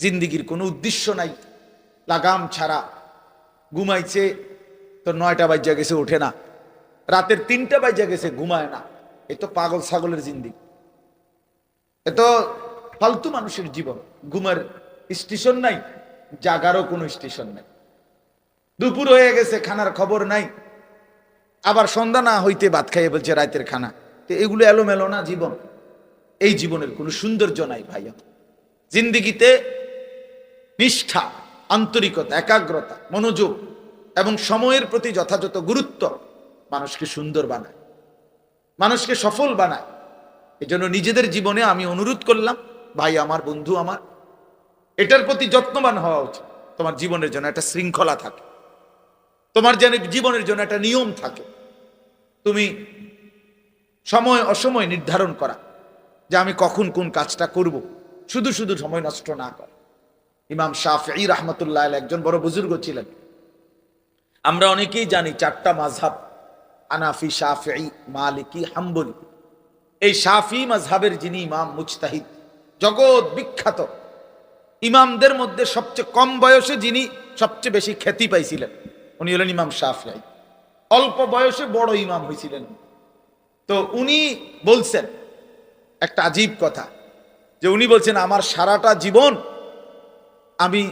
জিন্দিগির কোনো উদ্দেশ্য নাই। লাগাম ছাড়া। ঘুমাইছে, তো নয়টা বাজ্যা গেছে, ওঠে না। রাতের তিনটা বাজ্যা গেছে, ঘুমায় না। এ তো পাগল ছাগলের জিন্দিগি। এ তো ফালতু মানুষের জীবন। ঘুমের স্টেশন নাই, জাগারও কোনো স্টেশন নাই। দুপুর হয়ে গেছে, খানার খবর নাই। আবার সন্ধ্যা না হইতে ভাত খাইয়ে বলছে, রাতের খানা। তো এগুলো এলোমেলো না জীবন। এই জীবনের কোনো সৌন্দর্য নাই ভাইয়া। জিন্দিগিতে নিষ্ঠা, আন্তরিকতা, একাগ্রতা, মনোযোগ এবং সময়ের প্রতি যথাযথ গুরুত্ব মানুষকে সুন্দর বানায়, মানুষকে সফল বানায়। এজন্য নিজেদের জীবনে আমি অনুরোধ করলাম, ভাই, আমার বন্ধু আমার, এটার প্রতি যত্নবান হওয়া উচিত। তোমার জীবনের জন্য একটা শৃঙ্খলা থাকে, তোমার যেন জীবনের জন্য একটা নিয়ম থাকে। তুমি সময় অসময় নির্ধারণ করা যে আমি কখন কোন কাজটা করব। শুধু শুধু সময় নষ্ট না কর। ইমাম শাফি রহমতুল্লাহ একজন বড় বুজুর্গ ছিলেন। আমরা অনেকেই জানি চারটা মাঝহাব আনাফি শাফি মালিকি, হাম্বলি। এই শাফি মাঝহাবের যিনি ইমাম মুজতাহিদ, জগৎ বিখ্যাত। ইমামদের মধ্যে সবচেয়ে কম বয়সে যিনি সবচেয়ে বেশি খ্যাতি পাইছিলেন, উনি হলেন ইমাম শাফি অল্প বয়সে বড় ইমাম হয়েছিলেন তো উনি বলছেন, একটা আজীব কথা, যে উনি বলছেন, আমার সারাটা জীবন আমি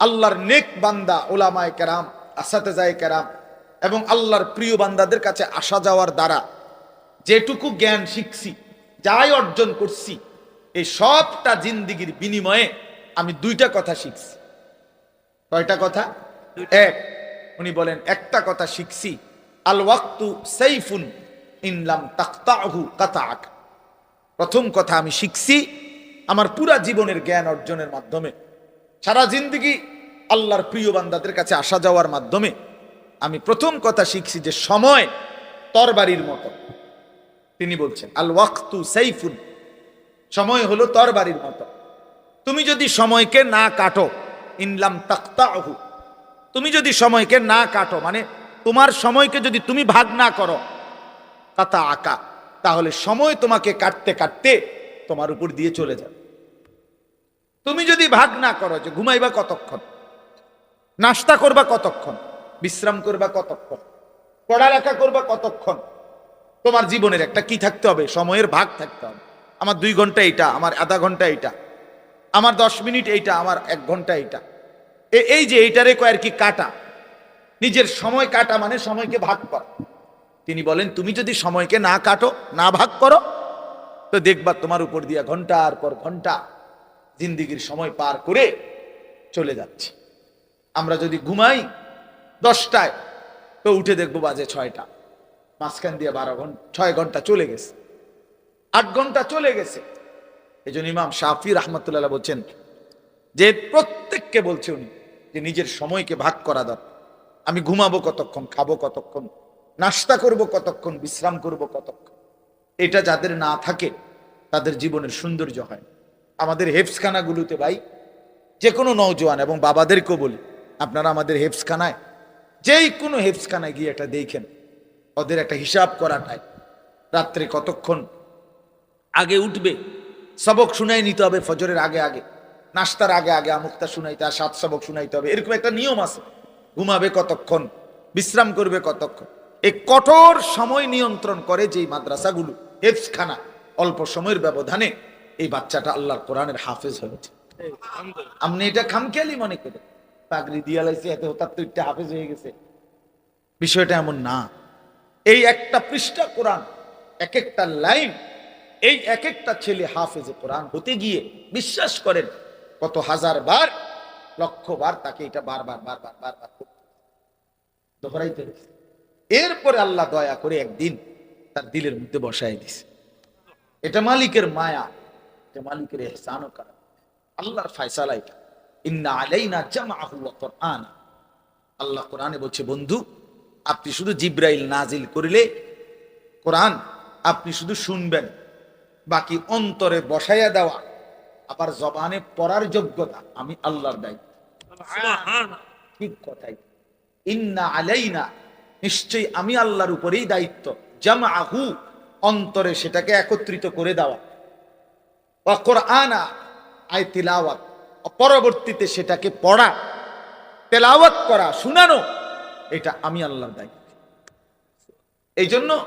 আল্লাহর নেক বান্দা ওলামায় কেরাম আসাতেজায় কেরাম এবং আল্লাহর প্রিয় বান্দাদের কাছে আসা যাওয়ার দ্বারা যেটুকু জ্ঞান শিখছি যাই অর্জন করছি এই সবটা জিন্দিগির বিনিময়ে আমি দুইটা কথা শিখছি। কয়টা কথা? এক উনি বলেন একটা কথা শিখছি আল ওয়াক্তু সাইফুন ইনলাম তাক্তাহু কাতাক প্রথম কথা আমি শিখছি আমার পুরা জীবনের জ্ঞান অর্জনের মাধ্যমে। সারা জিন্দগি আল্লাহর প্রিয় বান্দাদের কাছে আসা যাওয়ার মাধ্যমে আমি প্রথম কথা শিখছি যে সময় তরবারির মতো। তিনি বলছেন, আল ওয়াক্তু সাইফুন। সময় হলো তরবারির মতো। তুমি যদি সময়কে না কাটো ইনলাম তাক্তাহু তুমি যদি সময়কে না কাটো মানে তোমার সময়কে যদি তুমি ভাগ না করো তাতা আঁকা তাহলে সময় তোমাকে কাটতে কাটতে তোমার উপর দিয়ে চলে যাবে। তুমি যদি ভাগ না করো যে ঘুমাইবা কতক্ষণ? নাস্তা করবা কতক্ষণ? বিশ্রাম করবা কতক্ষণ? পড়ালেখা করবা কতক্ষণ? তোমার জীবনের একটা কি থাকতে হবে? সময়ের ভাগ থাকতে হবে। আমার দুই ঘণ্টা এইটা, আমার আধা ঘণ্টা এইটা, আমার দশ মিনিট এইটা, আমার এক ঘণ্টা এইটা। এই যে এইটারে কয়ের কি কাটা? নিজের সময় কাটা মানে সময়কে ভাগ করা। তিনি বলেন, তুমি যদি সময়কে না কাটো, না ভাগ করো, তো দেখবা তোমার উপর দিয়া ঘণ্টার পর ঘণ্টা জিন্দিগির সময় পার করে চলে যাচ্ছে। আমরা যদি ঘুমাই, দশটায় তো উঠে দেখব বাজে ছয়টা। মাঝখান দিয়ে বারো ঘণ্টা ছয় ঘণ্টা চলে গেছে। আট ঘণ্টা চলে গেছে। এই জন্য ইমাম শাফি রহমতুল্লাহ বলছেন, যে প্রত্যেককে বলছে উনি যে নিজের সময়কে ভাগ করা দরকার। আমি ঘুমাবো কতক্ষণ, খাব কতক্ষণ, নাস্তা করব কতক্ষণ, বিশ্রাম করব কতক্ষণ। এটা যাদের না থাকে, তাদের জীবনের সৌন্দর্য হয়। আমাদের হেফসখানাগুলোতে ভাই যে কোনো নৌজওয়ান এবং বাবাদেরকেও বলি, আপনারা আমাদের হেফসখানায় যেই কোনো হেফসখানায় গিয়ে একটা দেখেন, ওদের একটা হিসাব করাটাই রাত্রে কতক্ষণ আগে উঠবে, সবক শুনাই নিতে হবে ফজরের আগে আগে, নাস্তার আগে আগে আমুক্তা শুনাইতে আর সাত সবক শুনাইতে হবে, এরকম একটা নিয়ম আছে। ঘুমাবে কতক্ষণ, বিশ্রাম করবে কতক্ষণ এই কঠোর সময় নিয়ন্ত্রণ করে যেই মাদ্রাসাগুলো, হেফসখানা, অল্প সময়ের ব্যবধানে এই বাচ্চাটা আল্লাহর কোরআনের হাফেজ হয়েছে আপনি এটা খামখেয়ালি মনে করেন? পাগড়ি দিয়া লাইছে, এত হঠাৎ তো একটা হাফেজ হয়ে গেছে। বিষয়টা এমন না। এই একটা পৃষ্ঠা কোরআন এক একটা লাইন, এই এক একটা ছেলে হাফেজে কোরআন হতে গিয়ে বিশ্বাস করেন, কত হাজার বার, লক্ষ বার তাকে এটা বারবার বারবার বারবার দোহরাইতে হয়েছে। এরপরে আল্লাহ দয়া করে একদিন তার দিলের মধ্যে বসায় দিছে। এটা মালিকের মায়া। এটা মালিকের এহসানও করা। আল্লাহর ফায়সালা এটা। ইন্না আলাইনা জামাহু কুরআন। আল্লাহ কোরআনে বলছে বন্ধু আপনি শুধু জিব্রাইল নাজিল করিলে কোরআন আপনি শুধু শুনবেন বাকি অন্তরে বসাইয়া দেওয়া আবার জবানে পড়ার যোগ্যতা আমি আল্লাহর দায়িত্ব। ঠিক কথাই। ইন্না আলাইনা নিশ্চয়ই আমি আল্লাহর উপরেই দায়িত্ব জামাহু অন্তরে সেটাকে একত্রিত করে দেওয়া। কোরআনা আয় পরবর্তীতে সেটাকে পড়া, তেলাওয়াত করা, শুনানো, এটা আমি আল্লাহর দায়িত্ব। এই জন্য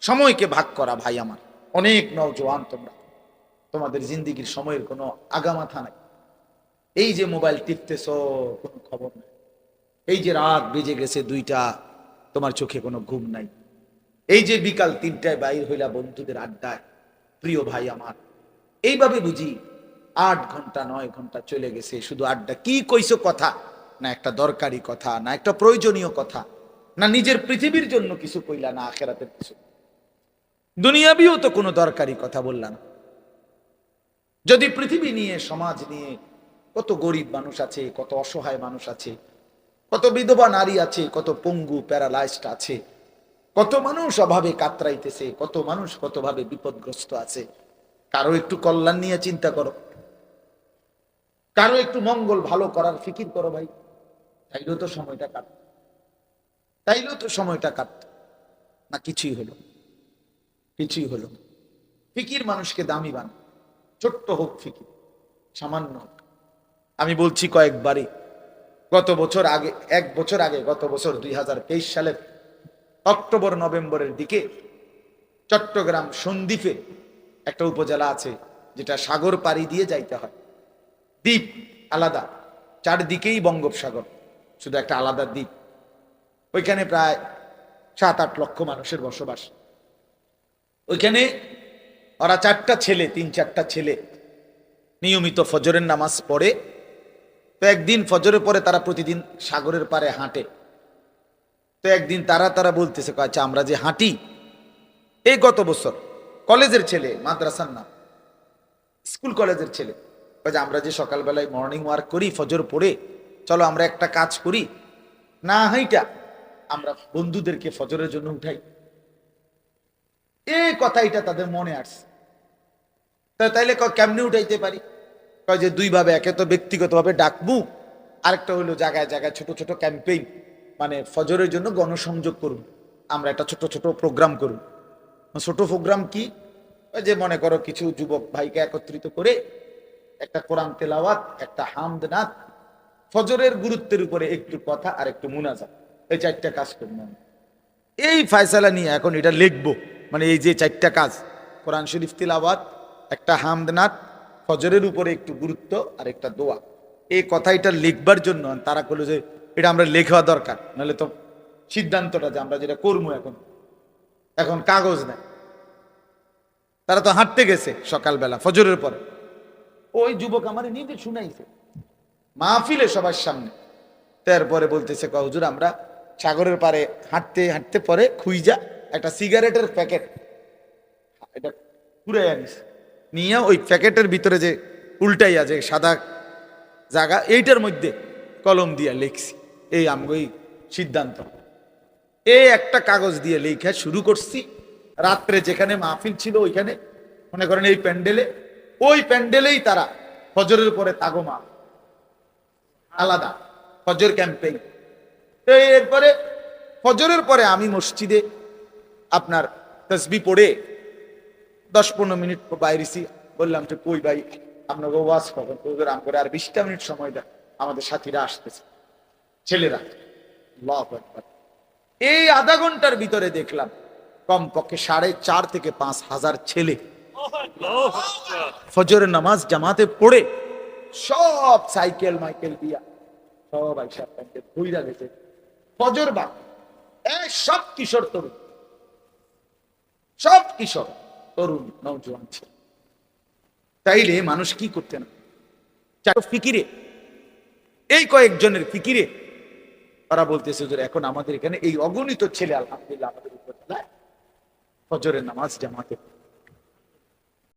সময়কে ভাগ করা ভাই আমার। অনেক নওজোয়ান তোমরা। তোমাদের জিন্দিগির সময়ের কোনো আগামাথা নাই। এই যে মোবাইল টিপতেছ, কোনো খবর নাই। এই যে রাত বেজে গেছে দুইটা, তোমার চোখে কোনো ঘুম নাই। এই যে বিকাল তিনটায় বাইর হইলা বন্ধুদের আড্ডায়, প্রিয় ভাই আমার এইভাবে বুঝি আট ঘণ্টা, নয় ঘণ্টা চলে গেছে, শুধু আড্ডা। কি কইছো কথা? না একটা দরকারি কথা, না একটা প্রয়োজনীয় কথা, না নিজের পৃথিবীর জন্য কিছু কইলা, না আখেরাতের কিছু। দুনিয়াবিও তো কোনো দরকারি কথা বললাম। যদি পৃথিবী নিয়ে, সমাজ নিয়ে কত গরিব মানুষ আছে, কত অসহায় মানুষ আছে, কত বিধবা নারী আছে, কত পঙ্গু, প্যারালাইজড আছে, কত মানুষ অভাবে কাতরাইতেছে, কত মানুষ কতভাবে বিপদগ্রস্ত আছে কারও একটু কল্যাণ নিয়ে চিন্তা করো। কারও একটু মঙ্গল ভালো করার ফিকির করো ভাই। তাইলেও তো সময়টা কাট তাইলেও তো সময়টা কাট না, কিছুই হলো কিছুই হলো ফিকির মানুষকে দামি বান। ছোট্ট হোক ফিকির, সামান্য আমি বলছি কয়েকবারই, গত বছর আগে, এক বছর আগে, গত বছর দুই হাজার তেইশ সালের অক্টোবর, নভেম্বরের দিকে চট্টগ্রাম সন্দ্বীপে একটা উপজেলা আছে, যেটা সাগর পাড়ি দিয়ে যাইতে হয়। দ্বীপ আলাদা, চারদিকেই বঙ্গোপসাগর, শুধু একটা আলাদা দ্বীপ। ওইখানে প্রায় সাত আট লক্ষ মানুষের বসবাস। ওইখানে ওরা চারটা ছেলে, তিন চারটা ছেলে। নিয়মিত ফজরের নামাজ পড়ে। তো একদিন ফজরের পরে তারা প্রতিদিন সাগরের পারে হাঁটে। তো একদিন তারা তারা বলতেছে আচ্ছা আমরা যে হাঁটি, এই গত বছর কলেজের ছেলে, মাদ্রাসার নাম। স্কুল কলেজের ছেলে। কয় যে আমরা যে সকালবেলায় মর্নিং ওয়ার্ক করি, ফজর পড়ে, চলো আমরা একটা কাজ করি। না হাইটা, আমরা বন্ধুদেরকে ফজরের জন্য উঠাই। এই কথাইটা তাদের মনে আসছে। তাইলে কেমনে উঠাইতে পারি? কয় যে দুই ভাবে একে তো ব্যক্তিগতভাবে ডাকবো, আরেকটা হলো জায়গায় জায়গায় ছোট ছোট ক্যাম্পেইন মানে ফজরের জন্য গণসংযোগ করুন আমরা একটা ছোট ছোট প্রোগ্রাম করুন ছোট প্রোগ্রাম কি? যে মনে করো কিছু যুবক ভাইকে একত্রিত করে একটা কোরআন তেলাওয়াত, একটা হামদ নাথ ফজরের গুরুত্বের উপরে একটু কথা আর একটু মুনাজাত। এই চারটা কাজ করব আমরা। এই ফায়সালা নিয়ে এখন এটা লিখব। মানে এই যে চারটা কাজ, কোরআন শরীফ তিলাওয়াত, একটা হামদ হামদনাথ ফজরের উপরে একটু গুরুত্ব আর একটা দোয়া। এই কথা এটা লিখবার জন্য তারা করল যে এটা আমরা লেখা দরকার। নাহলে তো সিদ্ধান্তটা যে আমরা যেটা করব এখন এখন কাগজ নেই। তারা তো হাঁটতে গেছে সকালবেলা ফজরের পরে। ওই যুবক আমার নিজে শুনাইছে। মাহফিলে সবার সামনে। তারপরে বলতেছে "কয়, হুজুর আমরা সাগরের পারে হাঁটতে হাঁটতে পরে খুইজা একটা সিগারেটের প্যাকেট এটা পুরে আনিস। নিয়ে ওই প্যাকেটের ভিতরে যে উল্টাই আছে সাদা জায়গা এইটার মধ্যে কলম দিয়া লিখছি। এই আমগই সিদ্ধান্ত। এই একটা কাগজ দিয়ে লেখা শুরু করছি। রাত্রে যেখানে মাহফিল ছিল ওইখানে, মনে করেন এই প্যান্ডেলে, ওই প্যান্ডেলেই তারা ফজরের পরে তাগমা। আলাদা, ফজর ক্যাম্পেইন। তো এরপরে ফজরের পরে আমি মসজিদে আপনার তসবি পড়ে দশ পনেরো মিনিট বাইরেছি, বললাম যে কই ভাই, আপনাকে ওয়াজ কখন প্রোগ্রাম করে আর বিশটা মিনিট সময় দেয় আমাদের সাথীরা আসতেছে, ছেলেরা। এই আধা ঘণ্টার ভিতরে দেখলাম কমপক্ষে সাড়ে চার থেকে পাঁচ হাজার ছেলে। ফজরের নামাজ জামাতে পড়ে সব সাইকেল মাইকেল দিয়া সব আইসা গেছে ফজর বা সব কিশোর তরুণ। সব কিশোর তরুণ নৌজওয়ান ছিল। তাইলে মানুষ কি করতে না? ফিকিরে। এই কয়েকজনের ফিকিরে। তারা বলতেছে এখন আমাদের এখানে এই অগণিত ছেলে, আলহামদুলিল্লাহ, আমাদের উপজেলায় ফজরের নামাজ জামাতে।